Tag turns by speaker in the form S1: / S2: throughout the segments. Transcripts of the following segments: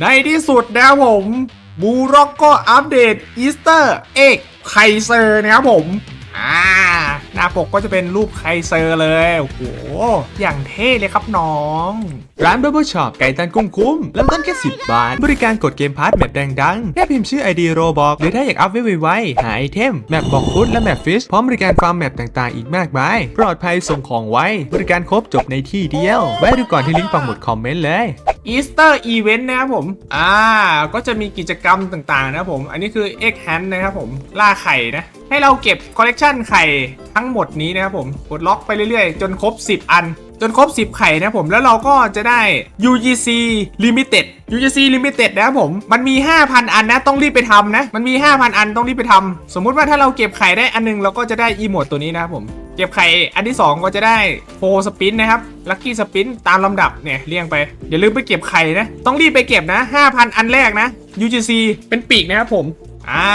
S1: ในที่สุดนะครับผมบูร็อกก็อัปเดตอีสเตอร์เอ็กไคเซอร์นะครับผม อ่า หน้าปกก็จะเป็นรูปไคเซอร์เลย โอ้โห อย่างเท่เลยครับน้อง
S2: ร้าน Bubble Shop ไก่ตันกุ้งคุ้มเริ่มต้นแค่ 10 บาท บริการกดเกมพาร์ทแมปดังๆแค่พิมพ์ชื่อ ID โรบอกหรือถ้าอยากอัพไว้ไวๆหาไอเทม แมปบอกฟุตและแมปฟิชพร้อมบริการฟาร์มแมปต่างๆ อีกมากมาย ปลอดภัยส่งของไว้ บริการครบจบในที่เดียว แวะดูก่อนที่ลิงก์ปักหมุดคอมเมนต์เลย
S1: อีสเตอร์อีเวนต์นะครับผม อ่า ก็จะมีกิจกรรมต่างๆ นะครับผม อันนี้คือ Egg Hunt นะครับผม ล่าไข่นะ ให้เราเก็บคอลเลกชันไข่ทั้งหมดนี้นะครับผม กดล็อกไปเรื่อยๆ จนครบ 10 อัน จนครบ 10 ไข่นะผมแล้วเราก็จะได้ UGC Limited UGC Limited นะครับผม มันมี 5,000 อันนะ ต้องรีบไปทำนะ มันมี 5,000 อันต้องรีบไปทำ สมมุติว่าถ้าเราเก็บไข่ได้อันหนึง เราก็จะได้อีโมดตัวนี้นะครับผม เก็บไข่อันที่ 2 ก็จะได้โฟสปินนะครับ ลัคกี้สปินตามลำดับเนี่ยเรียงไป อย่าลืมไปเก็บไข่นะ ต้องรีบไปเก็บนะ 5,000 อันแรกนะ UGC เป็นปีกนะครับผม อ่า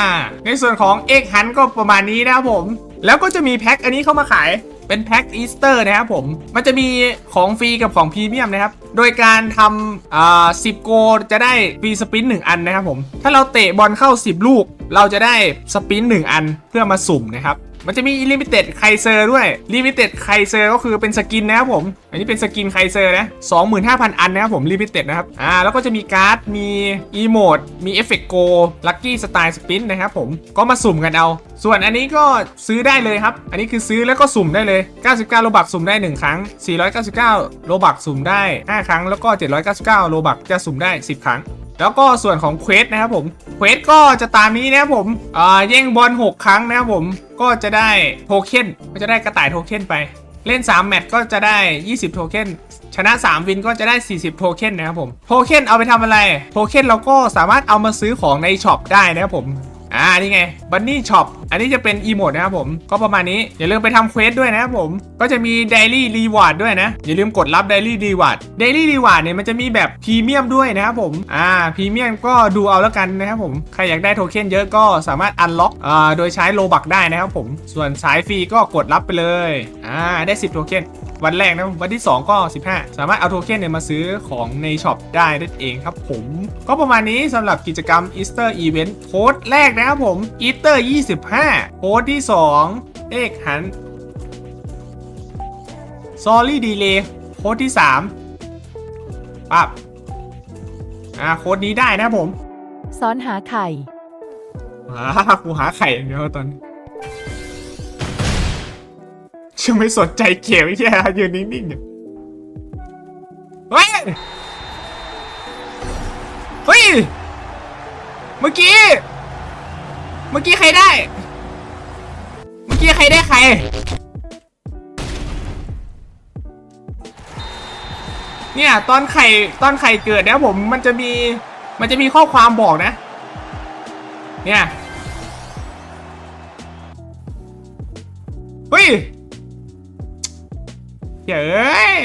S1: ในส่วนของเอ็กฮันก็ประมาณนี้นะครับผม แล้วก็จะมีแพ็คอันนี้เข้ามาขาย เป็นแพ็คอีสเตอร์นะครับผม มันจะมีของฟรีกับของพรีเมียมนะครับ โดยการทำอ่า10โกลจะได้ฟรีสปินหนึ่งอันนะครับผม ถ้าเราเตะบอลเข้า 10 ลูก เราจะได้สปินหนึ่งอันเพื่อมาสุ่มนะครับ มันจะมี Limited ไคเซอร์ด้วย Limited ไคเซอร์ก็คือเป็นสกินนะครับผม อันนี้เป็นสกินไคเซอร์นะ25,000อันนะครับผม Limited นะครับอ่าแล้วก็จะมีการ์ดมีอีโมดมีเอฟเฟกโกลัคกี้สไตล์สปินนะครับผมก็มาสุ่มกันเอา ส่วนอันนี้ก็ซื้อได้เลยครับ อันนี้คือซื้อแล้วก็สุ่มได้เลย 99 โลบักสุ่มได้ 1 ครั้ง 499 โลบักสุ่มได้ 5 ครั้ง แล้วก็ 799 โลบักจะสุ่มได้ 10 ครั้ง แล้วก็ส่วนของเควสนะครับผมเควสก็จะตามนี้นะครับผมอ่าแย่งบอล6 ครั้งนะครับผมก็จะได้โทเค็นก็จะได้กระต่ายโทเค็นไป เล่น 3 แมตช์ก็จะได้ 20 โทเค็นชนะ 3 วินก็จะได้ 40 โทเค็นนะครับผมโทเค็นเอาไปทำอะไรโทเค็นเราก็สามารถเอามาซื้อของในช็อปได้นะครับผม อ่านี่ไงบันนี่ช็อปอันนี้จะเป็นอีโมดนะครับผมก็ประมาณนี้อย่าลืมไปทำเควสด้วยนะครับผมก็จะมี Daily Reward ด้วยนะ อย่าลืมกดรับ Daily Reward Daily Reward เนี่ยมันจะมีแบบพรีเมียมด้วยนะครับผมอ่าพรีเมียมก็ดูเอาแล้วกันนะครับผมใครอยากได้โทเค็นเยอะก็สามารถอันล็อกอ่าโดยใช้โลบักได้นะครับผมส่วนสายฟรีก็กดรับไปเลยอ่าได้ 10 โทเค็นวันแรกนะวันที่ 2 ก็ 15 สามารถเอาโทเค็นเนี่ยมาซื้อของในช็อปได้นั่นเองครับผม ก็ประมาณนี้สำหรับกิจกรรม Easter Event โค้ดแรกนะครับผม Easter 25 โค้ดที่ 2 เอกหัน Sorry Delay โค้ดที่ 3ปั๊บอ่าโค้ดนี้ได้นะครับผม
S3: ซ้อนหาไข่
S1: อ่ากูหาไข่อย่างเดียวตอนนี้ ฉันไม่สนใจเกมไอ้แค่ยืนนิ่งๆอยู่เฮ้ย เฮ้ย เมื่อกี้ เมื่อกี้ใครได้ เมื่อกี้ใครได้ใคร เนี่ย ตอนไข่ตอนไข่เกิดเนี่ยผมมันจะมี มันจะมีข้อความบอกนะ เนี่ย เฮ้ย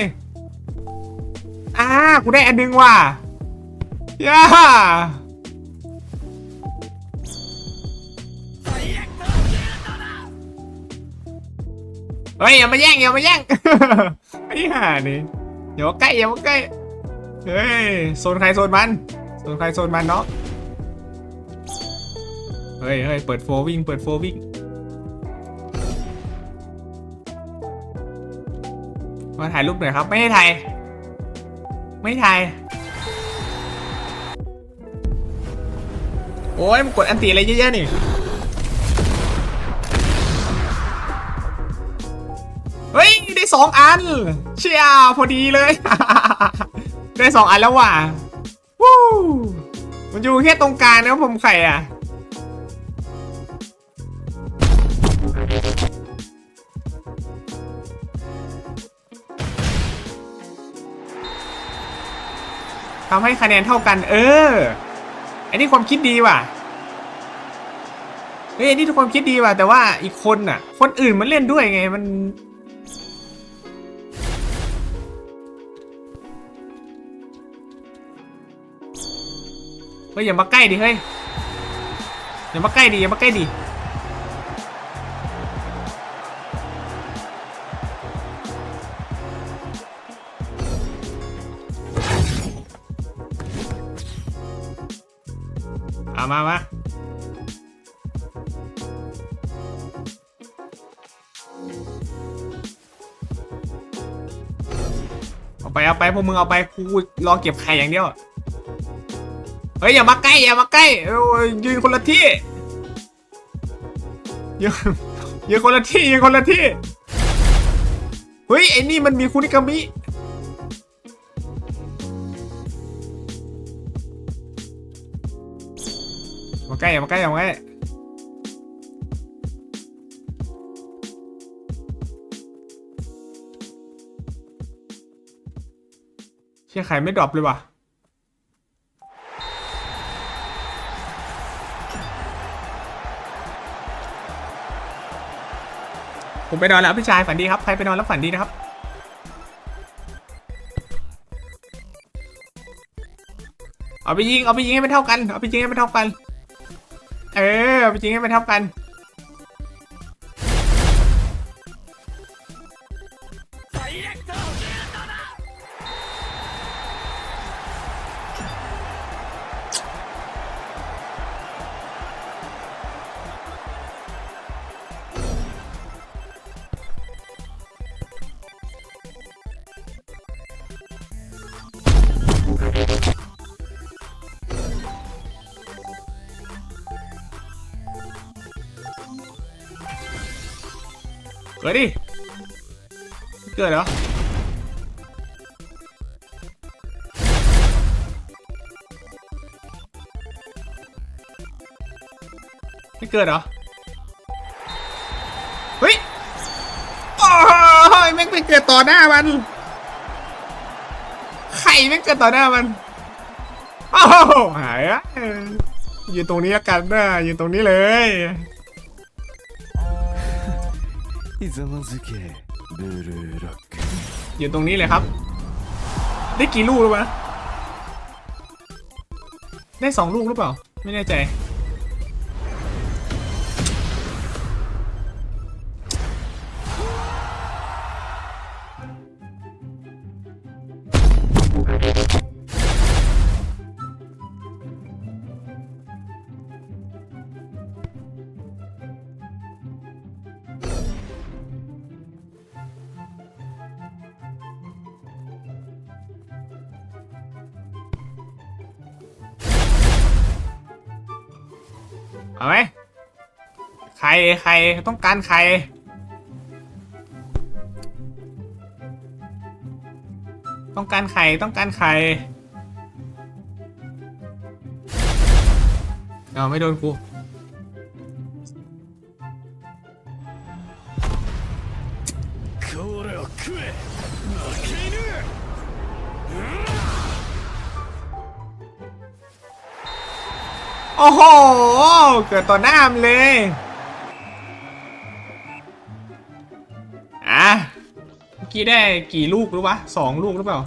S1: อ่ากูได้อันนึงว่ะย่าเฮ้ยอย่ามาแย่งอย่ามาแย่งไอ้ห่านี่อย่ามาใกล้อย่ามาใกล้เฮ้ยโซนใครโซนมันโซนใครโซนมันเนาะเฮ้ยเฮ้ยเปิดโฟวิ่งเปิดโฟวิ่ง มาถ่ายรูปหน่อยครับ ไม่ให้ถ่ายไม่ถ่ายโอ้ยมันกดอันตีอะไรเยอะๆนี่เฮ้ยได้สองอัน เชียร์พอดีเลย ได้สองอันแล้วว่ะวู้มันอยู่แค่ตรงกลางนะผมไข่อะ ทำให้คะแนนเท่ากัน เออ อันนี้ความคิดดีว่ะเฮ้ยอันนี้ทุกความคิดดีว่ะแต่ว่าอีกคนน่ะ คนอื่นมันเล่นด้วยไงมันเฮ้ยอย่ามาใกล้ดิเฮ้ยอย่ามาใกล้ดิอย่ามาใกล้ดิามามาเอาไปเอาไปพวกมึงเอาไปกูรอเก็บไข่อย่างเดียวเฮ้ยอย่ามาใกล้อย่ามาใกล้ยยืนคนละที่ยืนยืนคนละที่ยืนคนละที่เฮ้ยไอ้นี่มันมีคุนิกามิ มาใกล้อย่ามาใกล้อย่ามาใกล้เชี่ยไข่ไม่ดรอปเลยว่ะผมไปนอนแล้วพี่ชายฝันดีครับใครไปนอนแล้วฝันดีนะครับเอาไปยิงเอาไปยิงให้มันเท่ากันเอาไปยิงให้มันเท่ากัน เออจริงให้มันเท่ากัน เกิดดิ เกิดเหรอ ไม่เกิดเหรอ เฮ้ย โอ้ยแม่งไปเกิดต่อหน้ามัน ไข่แม่งเกิดต่อหน้ามันโอ้หายอะอยืนตรงนี้กันนะยืนตรงนี้เลย
S3: ひざまずけブルーロック
S1: อยู่ตรงนี้เลยครับ ได้กี่ลูกรู้ปะได้สองลูกหรือเปล่า ไม่แน่ใจ เอาไหมใครใครต้องการใคร ต้องการใครต้องการใครเอาไม่โดนกู
S3: これを食え負け
S1: โอ้โห เกิดต่อหน้ามเลย อะ เมื่อกี้ได้กี่ลูกรู้ปะสองลูกหรือเปล่า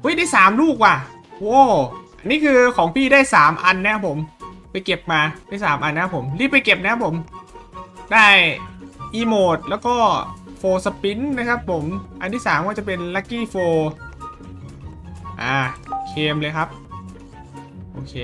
S1: เฮ้ยได้สามลูกว่ะโว้อันนี้คือของพี่ได้สามอันนะครับผม ไปเก็บมาได้สามอันนะครับผม รีบไปเก็บนะครับผม ได้อีโมดแล้วก็โฟสปินนะครับผม อันที่สามก็จะเป็นลั c กี้โฟอ่าเคมเลยครับ โอเค